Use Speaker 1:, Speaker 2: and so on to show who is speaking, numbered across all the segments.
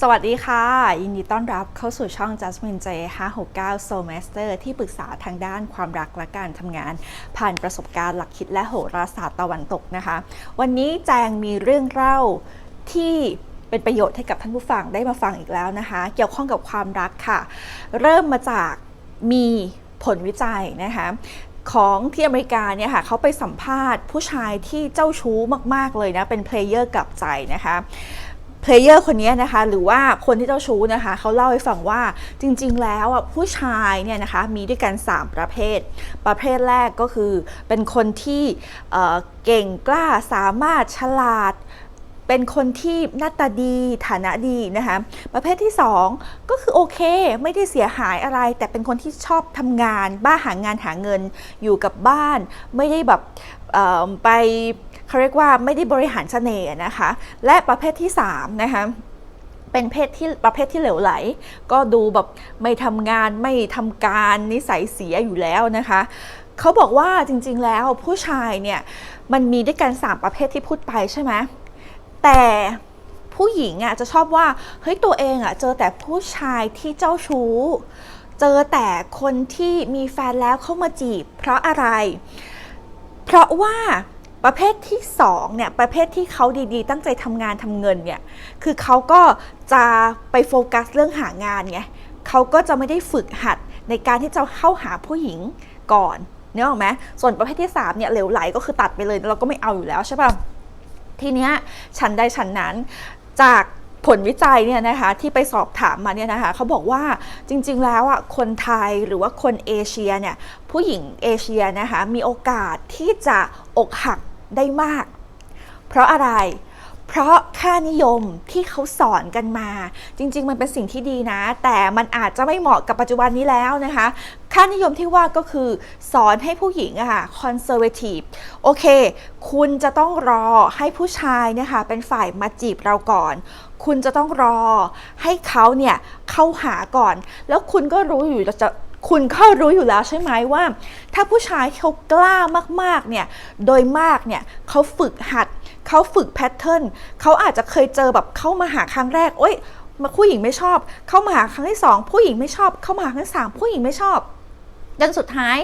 Speaker 1: สวัสดีค่ะ ยินดีต้อนรับเข้าสู่ช่อง Jasmine J 569 Soul Master ที่ปรึกษาทางด้านความรักและการทำงาน ผ่านประสบการณ์หลักคิดและโหราศาสตร์ตะวันตกนะคะ วันนี้แจงมีเรื่องเล่าที่เป็นประโยชน์ให้กับท่านผู้ฟังได้มาฟังอีกแล้วนะคะ เกี่ยวข้องกับความรักค่ะ เริ่มมาจากมีผลวิจัยนะคะของที่อเมริกาเนี่ยค่ะเขาไปสัมภาษณ์ผู้ชายที่เจ้าชู้มาก ๆ เลยนะ เป็นเพลเยอร์กับใจนะคะ เพลเยอร์คนนี้นะคะหรือว่าคนที่เจ้าชู้นะคะเขาเล่าให้ฟังว่าจริงๆ แล้วอะผู้ชายเนี่ยนะคะมีด้วยกัน 3 ประเภท ประเภทแรกก็คือเป็นคนที่เเก่งกล้าสามารถฉลาดเป็นคนที่หน้าตาดีฐานะดีนะคะประเภทที่ 2 ก็คือโอเค ไม่ได้เสียหายอะไร แต่เป็นคนที่ชอบทำงาน บ้าหางานหาเงินอยู่กับบ้าน ไม่ได้แบบไป เขาเรียกว่าไม่ได้บริหารเสน่ห์นะคะ และประเภทที่3นะคะเป็นเพศที่ประเภทที่เหลวไหล ก็ดูแบบไม่ทำงานไม่ทำการนิสัยเสียอยู่แล้วนะคะเขาบอกว่าจริงๆแล้วผู้ชายเนี่ยมันมีด้วยกัน3ประเภทที่พูดไปใช่ไหมแต่ผู้หญิงอะจะชอบว่าเฮ้ยตัวเองอะเจอแต่ผู้ชายที่เจ้าชู้ เจอแต่คนที่มีแฟนแล้วเข้ามาจีบ เพราะอะไร เพราะว่า ประเภทที่2เนี่ยประเภทที่เขาดีๆ ตั้งใจทำงานทำเงินเนี่ยคือเขาก็จะไปโฟกัสเรื่องหางานไงเขาก็จะไม่ได้ฝึกหัดในการที่จะเข้าหาผู้หญิงก่อนเนื้อออไหมส่วนประเภทที่3เนี่ยเหลวไหลก็คือตัดไปเลยเราก็ไม่เอาอยู่แล้วใช่ป่ะทีเนี้ยฉันได้ฉันนั้นจากผลวิจัยเนี่ยนะคะที่ไปสอบถามมาเนี่ยนะคะเขาบอกว่าจริงๆแล้วอะคนไทยหรือว่าคนเอเชียเนี่ยผู้หญิงเอเชียนะคะมีโอกาสที่จะอกหัก ได้มาก เพราะอะไร เพราะค่านิยมที่เขาสอนกันมา จริง ๆ มันเป็นสิ่งที่ดีนะ แต่มันอาจจะไม่เหมาะกับปัจจุบันนี้แล้วนะคะ ค่านิยมที่ว่าก็คือสอนให้ผู้หญิงอะค่ะคอนเซอร์เวทีฟโอเค คุณจะต้องรอให้ผู้ชายเนะคะเป็นฝ่ายมาจีบเราก่อนคุณจะต้องรอให้เขาเนี่ยเข้าหาก่อน แล้วคุณก็รู้อยู่จะ คุณก็รู้อยู่แล้วใช่ไหมว่า ถ้าผู้ชายเขากล้ามากๆเนี่ยโดยมากเนี่ยเขาฝึกหัดเขาฝึกแพทเทิร์นเขาอาจจะเคยเจอแบบเข้ามาหาครั้งแรกโอ๊ยมาผู้หญิงไม่ชอบ เข้ามาหาครั้งที่สองผู้หญิงไม่ชอบ เข้ามาหาครั้งที่สามผู้หญิงไม่ชอบจนสุดท้าย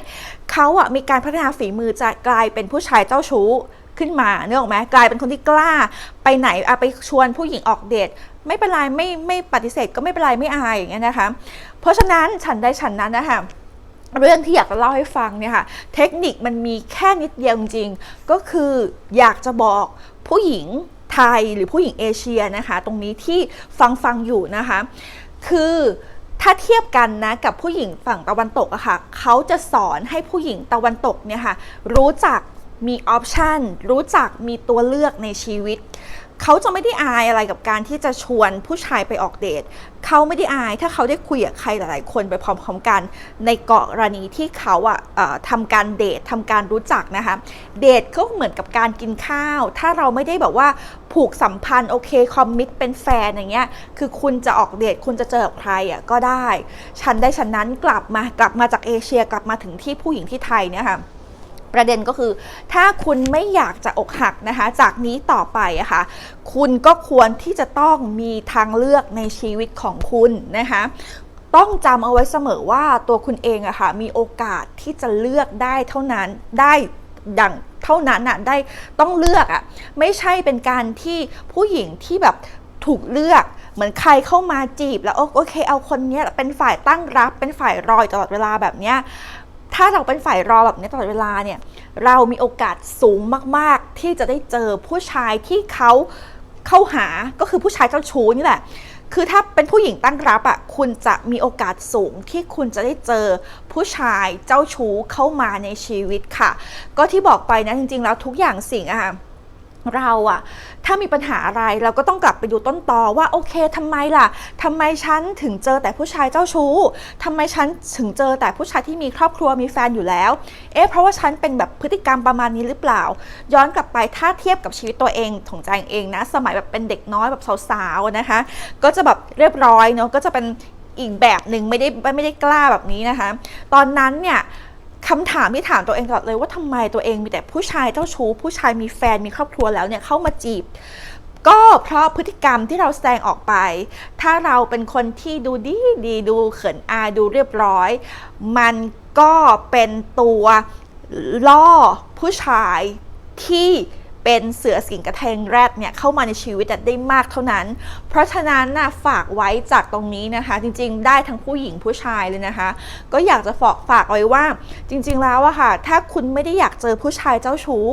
Speaker 1: เขาอะมีการพัฒนาฝีมือจะกลายเป็นผู้ชายเจ้าชู้ขึ้นมาเนกออกไหมกลายเป็นคนที่กล้า ไปไหนอะไปชวนผู้หญิงออกเดท ไม่เป็นไรไม่ไม่ปฏิเสธก็ไม่เป็นไรไม่อายอย่างเงี้ยนะคะ เพราะฉะนั้นฉันได้ฉันนั้นนะคะเรื่องที่อยากจะเล่าให้ฟังเนี่ยค่ะ เทคนิคมันมีแค่นิดเดียวจริงก็คืออยากจะบอกผู้หญิงไทยหรือผู้หญิงเอเชียนะคะ ตรงนี้ที่ฟังฟังอยู่นะคะ คือถ้าเทียบกันนะกับผู้หญิงฝั่งตะวันตกอะค่ะเขาจะสอนให้ผู้หญิงตะวันตกเนี่ยค่ะรู้จัก มีออปชันรู้จักมีตัวเลือกในชีวิต เขาจะไม่ได้อายอะไรกับการที่จะชวนผู้ชายไปออกเดท เขาไม่ได้อายถ้าเขาได้คุยกับใครหลาย ๆ คนไปพร้อม ๆ กัน ในกรณีที่เขาอะทำการเดททำการรู้จักนะคะ เดทก็เหมือนกับการกินข้าว ถ้าเราไม่ได้แบบว่าผูกสัมพันธ์โอเคคอมมิตเป็นแฟนอย่างเงี้ย คือคุณจะออกเดทคุณจะเจอกับใครอะก็ได้ ฉันได้ฉันนั้นกลับมากลับมาจากเอเชียกลับมาถึงที่ผู้หญิงที่ไทยเนี่ยค่ะ ประเด็นก็คือ ถ้าคุณไม่อยากจะอกหักนะคะ จากนี้ต่อไปอะคะ่ะคุณก็ควรที่จะต้องมีทางเลือกในชีวิตของคุณนะคะต้องจำเอาไว้เสมอว่าตัวคุณเองอะคะ่ะมีโอกาสที่จะเลือกได้เท่านั้นได้ดังเท่านั้นอะได้ต้องเลือกอะไม่ใช่เป็นการที่ผู้หญิงที่แบบถูกเลือกเหมือนใครเข้ามาจีบแล้วโอเคเอาคนนี้เป็นฝ่ายตั้งรับเป็นฝ่ายรอยตลอดเวลาแบบเนี้ย ถ้าเราเป็นฝ่ายรอแบบนี้ตลอดเวลาเนี่ย เรามีโอกาสสูงมาก ๆ ที่จะได้เจอผู้ชายที่เขาเข้าหาก็คือผู้ชายเจ้าชู้นี่แหละ คือถ้าเป็นผู้หญิงตั้งรับอะ่ะ คุณจะมีโอกาสสูงที่คุณจะได้เจอผู้ชายเจ้าชู้เข้ามาในชีวิตค่ะ ก็ที่บอกไปนะจริง ๆ แล้วทุกอย่างสิ่งอะค่ะ เราอะถ้ามีปัญหาอะไรเราก็ต้องกลับไปดูต้นตอว่าโอเคทำไมล่ะทำไมฉันถึงเจอแต่ผู้ชายเจ้าชู้ทำไมฉันถึงเจอแต่ผู้ชายที่มีครอบครัวมีแฟนอยู่แล้ว เอ๊ะเพราะว่าฉันเป็นแบบพฤติกรรมประมาณนี้หรือเปล่า ย้อนกลับไปถ้าเทียบกับชีวิตตัวเองของใจเองนะ สมัยแบบเป็นเด็กน้อยแบบสาวๆนะคะ ก็จะแบบเรียบร้อยเนาะก็จะเป็นอีกแบบหนึ่งไม่ได้ไม่ได้กล้าแบบนี้นะคะ ตอนนั้นเนี่ย คำถามที่ถามตัวเองตลอดเลยว่าทำไมตัวเองมีแต่ผู้ชายเจ้าชู้ผู้ชายมีแฟนมีครอบครัวแล้วเนี่ยเข้ามาจีบ ก็เพราะพฤติกรรมที่เราแสดงออกไป ถ้าเราเป็นคนที่ดูดีดีดูเขินอายดูเรียบร้อย มันก็เป็นตัวล่อผู้ชายที่ เป็นเสือสิงกระเทงแรดเนี่ยเข้ามาในชีวิตได้มากเท่านั้น เพราะฉะนั้นนะฝากไว้จากตรงนี้นะคะ จริงๆ ได้ทั้งผู้หญิงผู้ชายเลยนะคะ ก็อยากจะฝากฝากไว้ว่า จริง ๆ แล้วอะค่ะ ถ้าคุณไม่ได้อยากเจอผู้ชายเจ้าชู้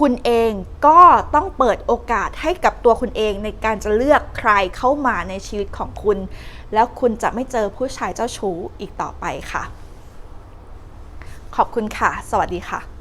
Speaker 1: คุณเองก็ต้องเปิดโอกาสให้กับตัวคุณเองในการจะเลือกใครเข้ามาในชีวิตของคุณ แล้วคุณจะไม่เจอผู้ชายเจ้าชู้อีกต่อไปค่ะ ขอบคุณค่ะ สวัสดีค่ะ